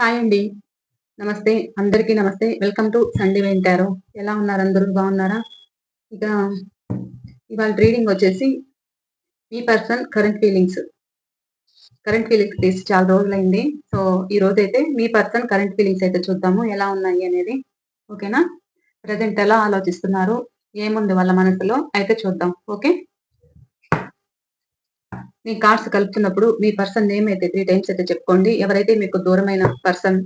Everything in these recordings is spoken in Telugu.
హాయ్ అండి. నమస్తే. అందరికీ నమస్తే. వెల్కమ్ టు సండే వింటారు. ఎలా ఉన్నారు అందరూ? బాగున్నారా? ఇక ఇవాళ రీడింగ్ వచ్చేసి మీ person current feelings. Current feelings తీసి చాలా రోజులైంది. సో ఈ రోజు అయితే మీ పర్సన్ కరెంట్ ఫీలింగ్స్ అయితే చూద్దాము. ఎలా ఉన్నాయి అనేది. ఓకేనా? ప్రజెంట్ ఎలా ఆలోచిస్తున్నారు? ఏముంది వాళ్ళ మనసులో? అయితే చూద్దాం. ఓకే? మీ కార్డ్స్ కలుపుతున్నప్పుడు మీ పర్సన్ నేమ్ అయితే త్రీ టైమ్స్ అయితే చెప్పుకోండి. ఎవరైతే మీకు దూరమైన పర్సన్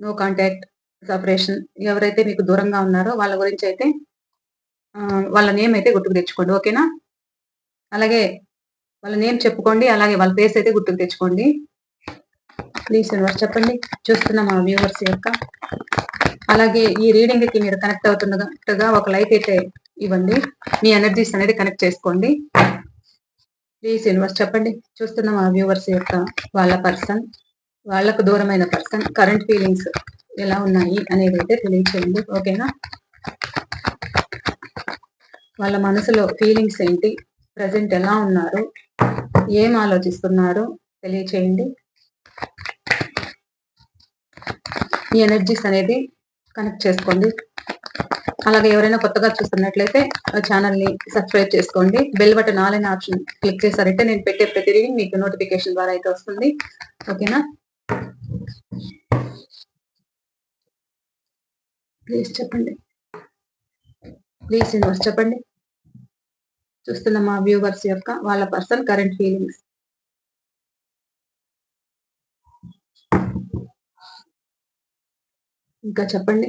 నో కాంటాక్ట్ సపరేషన్ ఎవరైతే మీకు దూరంగా ఉన్నారో వాళ్ళ గురించి అయితే వాళ్ళ నేమ్ అయితే గుర్తుకు తెచ్చుకోండి. ఓకేనా అలాగే వాళ్ళ నేమ్ చెప్పుకోండి. అలాగే వాళ్ళ ఫేస్ అయితే గుర్తుకు తెచ్చుకోండి. ప్లీజ్ యూనివర్స్ చెప్పండి. చూస్తున్న మా వ్యూవర్స్ యొక్క. అలాగే ఈ రీడింగ్కి మీరు కనెక్ట్ అవుతున్నట్టుగా ఒక లైక్ అయితే ఇవ్వండి. మీ ఎనర్జీస్ అనేది కనెక్ట్ చేసుకోండి. ప్లీజ్ యూనివర్స్ చెప్పండి. చూస్తున్న మా వ్యూవర్స్ యొక్క వాళ్ళ పర్సన్ వాళ్ళకు దూరమైన పర్సన్ కరెంట్ ఫీలింగ్స్ ఎలా ఉన్నాయి అనేది అయితే తెలియచేయండి. ఓకేనా? వాళ్ళ మనసులో ఫీలింగ్స్ ఏంటి? ప్రజెంట్ ఎలా ఉన్నారు? ఏం ఆలోచిస్తున్నారు? తెలియచేయండి. ఈ ఎనర్జీస్ అనేది కనెక్ట్ చేసుకోండి. అలాగే ఎవరైనా కొత్తగా చూస్తున్నట్లయితే ఛానల్ని సబ్స్క్రైబ్ చేసుకోండి. బెల్ బటన్ ఆల్ అనే ఆప్షన్ క్లిక్ చేశారంటే నేను పెట్టే ప్రతి రీడింగ్ మీకు నోటిఫికేషన్ ద్వారా అయితే వస్తుంది. ఓకేనా? ప్లీజ్ చెప్పండి. ప్లీజ్ యూనివర్స్ చెప్పండి. చూస్తున్న మా వ్యూవర్స్ యొక్క వాళ్ళ పర్సన్ కరెంట్ ఫీలింగ్స్. ఇంకా చెప్పండి.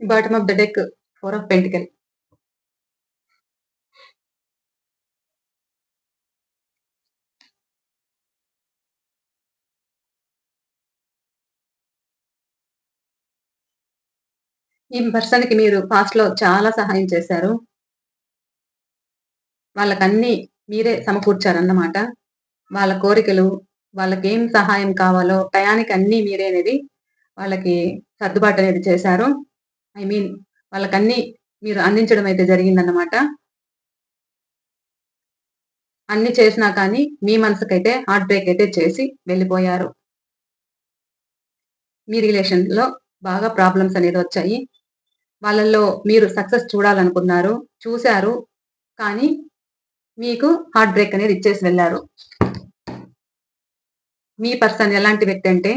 bottom of the deck four of pentacle. ఈ పర్సన్కి మీరు పాస్ట్లో చాలా సహాయం చేశారు. వాళ్ళకన్నీ మీరే సమకూర్చారన్నమాట. వాళ్ళ కోరికలు వాళ్ళకి ఏం సహాయం కావాలో టయానికి అన్ని మీరే అనేది వాళ్ళకి సర్దుబాటు అనేది చేశారు. ఐ మీన్ వాళ్ళకన్నీ మీరు అందించడం అయితే జరిగిందన్నమాట. అన్ని చేసినా కానీ మీ మనసుకైతే హార్ట్ బ్రేక్ అయితే చేసి వెళ్ళిపోయారు. మీ రిలేషన్లో బాగా ప్రాబ్లమ్స్ అనేది వచ్చాయి. వాళ్ళల్లో మీరు సక్సెస్ చూడాలనుకున్నారు చూశారు కానీ మీకు హార్ట్ బ్రేక్ అనేది ఇచ్చేసి వెళ్ళారు. మీ పర్సన్ ఎలాంటి వ్యక్తి అంటే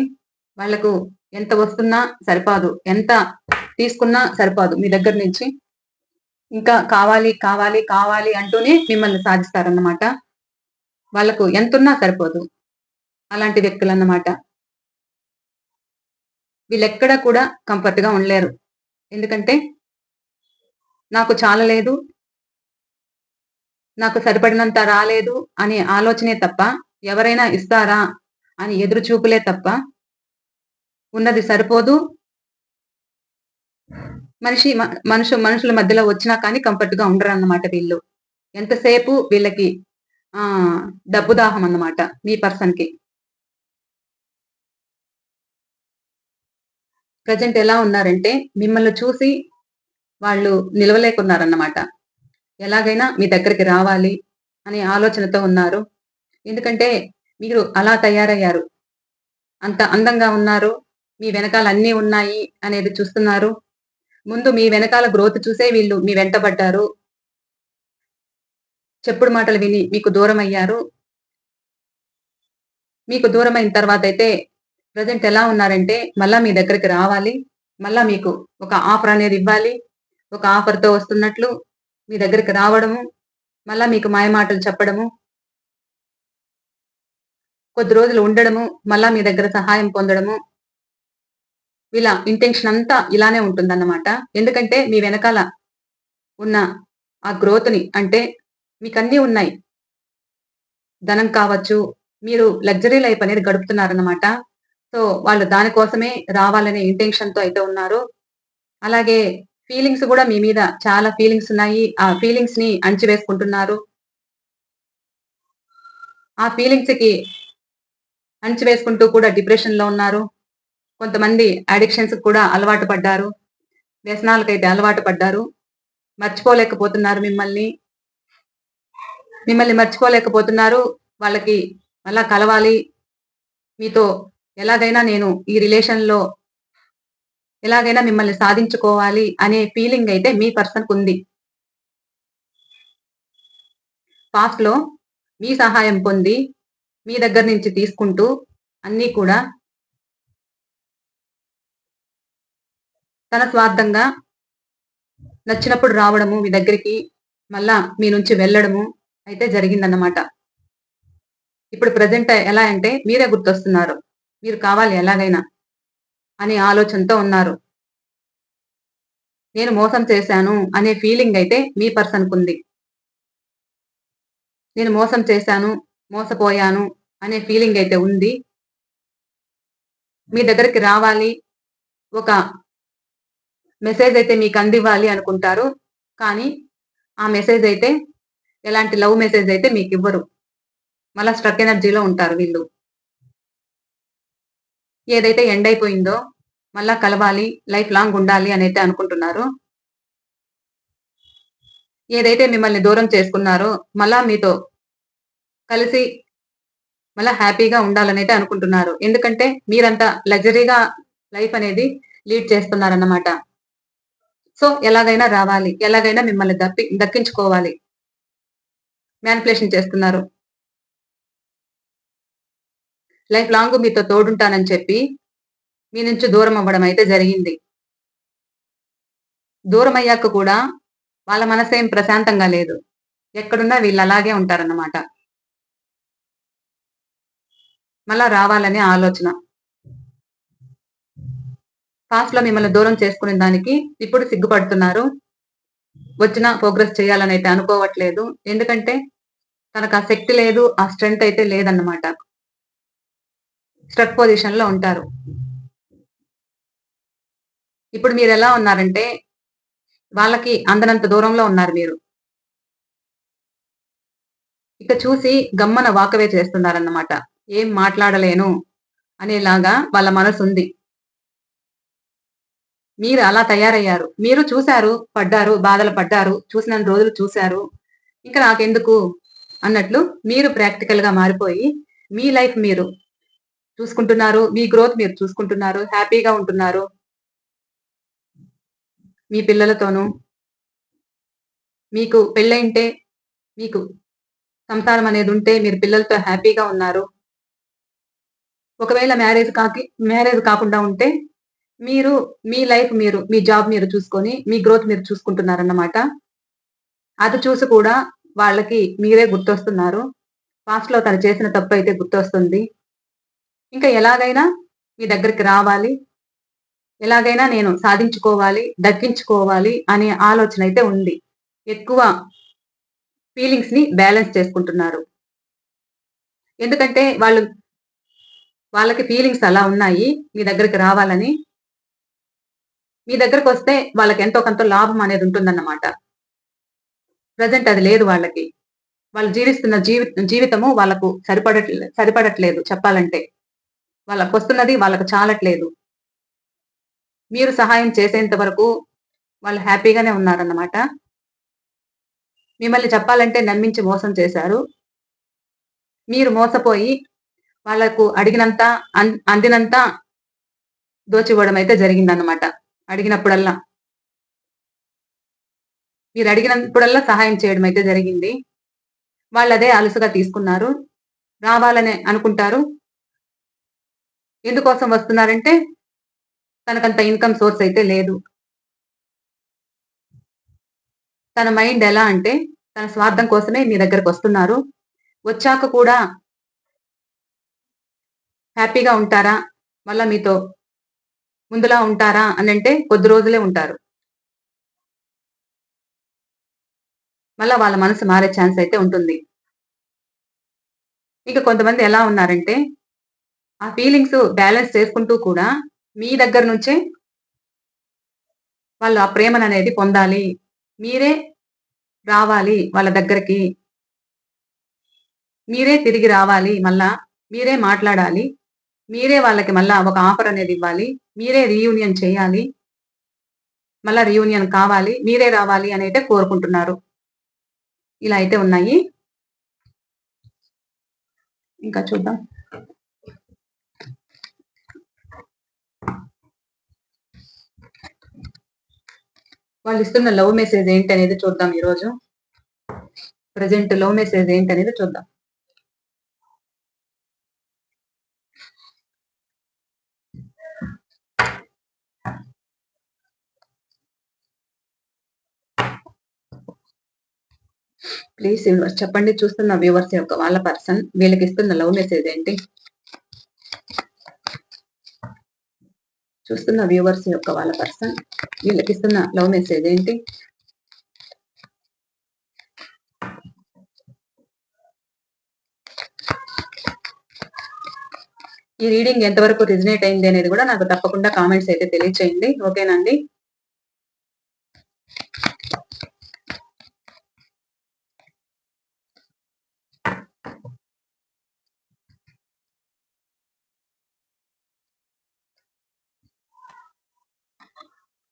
వాళ్ళకు ఎంత వస్తున్నా సరిపాదు. ఎంత తీసుకున్నా సరిపోదు మీ దగ్గర నుంచి. ఇంకా కావాలి కావాలి కావాలి అంటూనే మిమ్మల్ని సాధిస్తారన్నమాట. వాళ్ళకు ఎంతున్నా సరిపోదు. అలాంటి వ్యక్తులు అన్నమాట వీళ్ళెక్కడ కూడా కంఫర్ట్గా ఉండలేరు. ఎందుకంటే నాకు చాలా లేదు నాకు సరిపడినంత రాలేదు అనే ఆలోచనే తప్ప ఎవరైనా ఇస్తారా అని ఎదురు చూపులే తప్ప ఉన్నది సరిపోదు. మనిషి మనుషు మనుషుల మధ్యలో వచ్చినా కానీ కంఫర్ట్గా ఉండరు అన్నమాట వీళ్ళు. ఎంతసేపు వీళ్ళకి ఆ డబ్బు దాహం అన్నమాట మీ పర్సన్కి. ప్రజెంట్ ఎలా ఉన్నారంటే మిమ్మల్ని చూసి వాళ్ళు నిలవలేకున్నారన్నమాట. ఎలాగైనా మీ దగ్గరికి రావాలి అనే ఆలోచనతో ఉన్నారు. ఎందుకంటే మీరు అలా తయారయ్యారు. అంత అందంగా ఉన్నారు. మీ వెనకాల అన్నీ ఉన్నాయి అనేది చూస్తున్నారు. ముందు మీ వెనకాల గ్రోత్ చూసే వీళ్ళు మీ వెంట పడ్డారు. చెప్పుడు మాటలు విని మీకు దూరం అయ్యారు. మీకు దూరం అయిన తర్వాత అయితే ప్రజెంట్ ఎలా ఉన్నారంటే మళ్ళా మీ దగ్గరికి రావాలి. మళ్ళా మీకు ఒక ఆఫర్ అనేది ఇవ్వాలి. ఒక ఆఫర్తో వస్తున్నట్లు మీ దగ్గరికి రావడము. మళ్ళా మీకు మాయమాటలు చెప్పడము. కొద్ది రోజులు ఉండడము. మళ్ళా మీ దగ్గర సహాయం పొందడము. వీళ్ళ ఇంటెన్షన్ అంతా ఇలానే ఉంటుందన్నమాట. ఎందుకంటే మీ వెనకాల ఉన్న ఆ గ్రోత్ని అంటే మీకు అన్నీ ఉన్నాయి. ధనం కావచ్చు మీరు లగ్జరీ లైఫ్ అనేది గడుపుతున్నారన్నమాట. సో వాళ్ళు దానికోసమే రావాలనే ఇంటెన్షన్తో అయితే ఉన్నారు. అలాగే ఫీలింగ్స్ కూడా మీ మీద చాలా ఫీలింగ్స్ ఉన్నాయి. ఆ ఫీలింగ్స్ని అణచివేసుకుంటున్నారు. ఆ ఫీలింగ్స్కి అణచివేసుకుంటూ కూడా డిప్రెషన్లో ఉన్నారు. కొంతమంది అడిక్షన్స్ కూడా అలవాటు పడ్డారు. వ్యసనాలకైతే అలవాటు పడ్డారు. మర్చిపోలేకపోతున్నారు మిమ్మల్ని. మిమ్మల్ని మర్చిపోలేకపోతున్నారు. వాళ్ళకి మళ్ళా కలవాలి. మీతో ఎలాగైనా నేను ఈ రిలేషన్లో ఎలాగైనా మిమ్మల్ని సాధించుకోవాలి అనే ఫీలింగ్ అయితే మీ పర్సన్కు ఉంది. పాస్ట్లో మీ సహాయం పొంది మీ దగ్గర నుంచి తీసుకుంటూ అన్నీ కూడా తన స్వార్థంగా నచ్చినప్పుడు రావడము మీ దగ్గరికి మళ్ళా మీ నుంచి వెళ్ళడము అయితే జరిగిందన్నమాట. ఇప్పుడు ప్రజెంట్ ఎలా అంటే మీరే గుర్తొస్తున్నారు. మీరు కావాలి ఎలాగైనా అనే ఆలోచనతో ఉన్నారు. నేను మోసం చేశాను అనే ఫీలింగ్ అయితే మీ పర్సన్కు ఉంది. నేను మోసం చేశాను మోసపోయాను అనే ఫీలింగ్ అయితే ఉంది. మీ దగ్గరికి రావాలి ఒక మెసేజ్ అయితే మీకు అందివ్వాలి అనుకుంటారు. కానీ ఆ మెసేజ్ అయితే ఎలాంటి లవ్ మెసేజ్ అయితే మీకు ఇవ్వరు. మళ్ళా స్ట్రక్ ఎనర్జీలో ఉంటారు వీళ్ళు. ఏదైతే ఎండ్ అయిపోయిందో మళ్ళా కలవాలి లైఫ్ లాంగ్ ఉండాలి అని అయితే అనుకుంటున్నారు. ఏదైతే మిమ్మల్ని దూరం చేసుకున్నారో మళ్ళా మీతో కలిసి మళ్ళా హ్యాపీగా ఉండాలని అయితే అనుకుంటున్నారు. ఎందుకంటే మీరంతా లగ్జరీగా లైఫ్ అనేది లీడ్ చేస్తున్నారన్నమాట. సో ఎలాగైనా రావాలి ఎలాగైనా మిమ్మల్ని దప్పి దక్కించుకోవాలి. మ్యానిపులేషన్ చేస్తున్నారు. లైఫ్ లాంగ్ మీతో తోడుంటానని చెప్పి మీ నుంచి దూరం అవ్వడం అయితే జరిగింది. దూరం అయ్యాక కూడా వాళ్ళ మనసేం ప్రశాంతంగా లేదు. ఎక్కడున్నా వీళ్ళు అలాగే ఉంటారన్నమాట. మళ్ళా రావాలనే ఆలోచన. పాస్ట్లో మిమ్మల్ని దూరం చేసుకునే దానికి ఇప్పుడు సిగ్గుపడుతున్నారు. వచ్చిన ప్రోగ్రెస్ చేయాలని అయితే అనుకోవట్లేదు. ఎందుకంటే తనకు ఆ శక్తి లేదు ఆ స్ట్రెంగ్త్ అయితే లేదన్నమాట. స్ట్రక్ పొజిషన్లో ఉంటారు. ఇప్పుడు మీరు ఎలా ఉన్నారంటే వాళ్ళకి అందనంత దూరంలో ఉన్నారు మీరు. ఇక చూసి గమ్మన వాకవే చేస్తున్నారన్నమాట. ఏం మాట్లాడలేను అనేలాగా వాళ్ళ మనసు ఉంది మీరు అలా తయారయ్యారు. మీరు చూశారు పడ్డారు బాధలు పడ్డారు చూసిన రోజులు చూశారు. ఇంకా నాకెందుకు? అన్నట్లు మీరు ప్రాక్టికల్గా మారిపోయి మీ లైఫ్ మీరు చూసుకుంటున్నారు మీ గ్రోత్ మీరు చూసుకుంటున్నారు హ్యాపీగా ఉంటున్నారు. మీ పిల్లలతోనూ మీకు పెళ్ళయింటే మీకు సంసారం అనేది ఉంటే మీరు పిల్లలతో హ్యాపీగా ఉన్నారు. ఒకవేళ మ్యారేజ్ కాకి మ్యారేజ్ కాకుండా ఉంటే మీరు మీ లైఫ్ మీరు మీ జాబ్ మీరు చూసుకొని మీ గ్రోత్ మీరు చూసుకుంటున్నారన్నమాట. అది చూసి కూడా వాళ్ళకి మీరే గుర్తొస్తున్నారు. పాస్ట్లో తను చేసిన తప్పు అయితే గుర్తొస్తుంది. ఇంకా ఎలాగైనా మీ దగ్గరికి రావాలి. ఎలాగైనా నేను సాధించుకోవాలి దక్కించుకోవాలి అనే ఆలోచన అయితే ఉంది. ఎక్కువ ఫీలింగ్స్ని బ్యాలెన్స్ చేసుకుంటున్నారు. ఎందుకంటే వాళ్ళు వాళ్ళకి ఫీలింగ్స్ అలా ఉన్నాయి. మీ దగ్గరికి రావాలని మీ దగ్గరకు వస్తే వాళ్ళకి ఎంతో కొంత లాభం అనేది ఉంటుందన్నమాట. ప్రజెంట్ అది లేదు వాళ్ళకి. వాళ్ళు జీవిస్తున్న జీవి జీవితము వాళ్ళకు సరిపడట్లే సరిపడట్లేదు చెప్పాలంటే. వాళ్ళకు వస్తున్నది వాళ్ళకు చాలట్లేదు. మీరు సహాయం చేసేంత వరకు వాళ్ళు హ్యాపీగానే ఉన్నారన్నమాట. మిమ్మల్ని చెప్పాలంటే నమ్మించి మోసం చేశారు. మీరు మోసపోయి వాళ్ళకు అడిగినంత అందినంత దోచివ్వడం అయితే జరిగిందన్నమాట. అడిగినప్పుడల్లా. మీరు అడిగినప్పుడల్లా సహాయం చేయడం అయితే జరిగింది. వాళ్ళు అదే అలుసుగా తీసుకున్నారు. రావాలని అనుకుంటారు. ఎందుకోసం వస్తున్నారంటే తనకంత ఇన్కమ్ సోర్స్ అయితే లేదు. తన మైండ్ ఎలా అంటే తన స్వార్థం కోసమే మీ దగ్గరకు వస్తున్నారు. వచ్చాక కూడా హ్యాపీగా ఉంటారా? మళ్ళా మీతో ముందులా ఉంటారా అని అంటే కొద్ది రోజులే ఉంటారు. మళ్ళా వాళ్ళ మనసు మారే ఛాన్స్ అయితే ఉంటుంది. ఇంకా కొంతమంది ఎలా ఉన్నారంటే ఆ ఫీలింగ్స్ బ్యాలెన్స్ చేసుకుంటూ కూడా మీ దగ్గర నుంచే వాళ్ళు ఆ ప్రేమను అనేది పొందాలి. మీరే రావాలి వాళ్ళ దగ్గరికి. మీరే తిరిగి రావాలి మళ్ళా మీరే మాట్లాడాలి. మీరే వాళ్ళకి మళ్ళా ఒక ఆఫర్ అనేది ఇవ్వాలి. మీరే రీయూనియన్ చేయాలి. మళ్ళా రీయూనియన్ కావాలి. మీరే రావాలి అని అయితే కోరుకుంటున్నారు. ఇలా అయితే ఉన్నాయి. ఇంకా చూద్దాం. వాళ్ళు ఇస్తున్న లవ్ మెసేజ్ ఏంటి అనేది చూద్దాం ఈరోజు. ప్రజెంట్ లవ్ మెసేజ్ ఏంటి అనేది చూద్దాం. ప్లీజ్ యూనివర్స్ చెప్పండి చూస్తున్న వ్యూవర్స్ యొక్క వాళ్ళ పర్సన్ వీళ్ళకి ఇస్తున్న లవ్ మెసేజ్ ఏంటి? చూస్తున్న వ్యూవర్స్ యొక్క వాళ్ళ పర్సన్ వీళ్ళకి ఇస్తున్న లవ్ మెసేజ్ ఏంటి? ఈ రీడింగ్ ఎంతవరకు రిజనేట్ అయింది అనేది కూడా నాకు తప్పకుండా కామెంట్స్ అయితే తెలియచేయండి. ఓకేనండి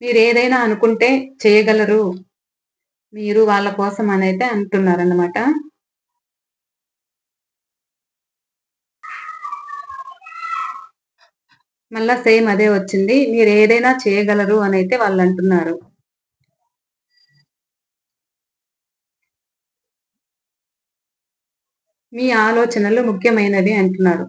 మీరు ఏదైనా అనుకుంటే చేయగలరు. మీరు వాళ్ళ కోసం అనైతే అంటున్నారన్నమాట. మళ్ళా సేమ్ అదే వచ్చింది. మీరు ఏదైనా చేయగలరు అని అయితే వాళ్ళు అంటున్నారు. మీ ఆలోచనలు ముఖ్యమైనవి అంటున్నారు.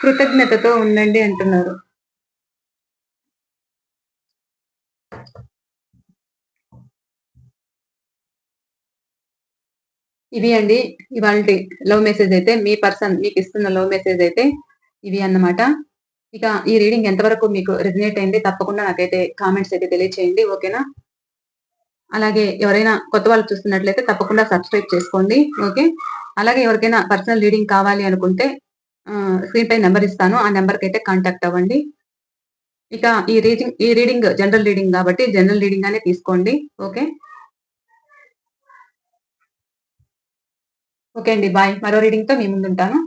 కృతజ్ఞతతో ఉండండి అంటున్నారు. ఇవి అండి ఇవాళ లవ్ మెసేజ్ అయితే మీ పర్సన్ మీకు ఇస్తున్న లవ్ మెసేజ్ అయితే ఇవి అన్నమాట. ఇక ఈ రీడింగ్ ఎంతవరకు మీకు రెజినేట్ అయింది తప్పకుండా నాకైతే కామెంట్స్ అయితే తెలియచేయండి ఓకేనా? అలాగే ఎవరైనా కొత్త వాళ్ళు చూస్తున్నట్లయితే తప్పకుండా సబ్స్క్రైబ్ చేసుకోండి ఓకే? అలాగే ఎవరికైనా పర్సనల్ రీడింగ్ కావాలి అనుకుంటే స్క్రీన్ పై నెంబర్ ఇస్తాను. ఆ నెంబర్కి అయితే కాంటాక్ట్ అవ్వండి. ఇక ఈ రీడింగ్ ఈ రీడింగ్ జనరల్ రీడింగ్ కాబట్టి జనరల్ రీడింగ్ అనే తీసుకోండి. ఓకే ఓకే అండి. బాయ్ మరో రీడింగ్తో మీ ముందుంటాను.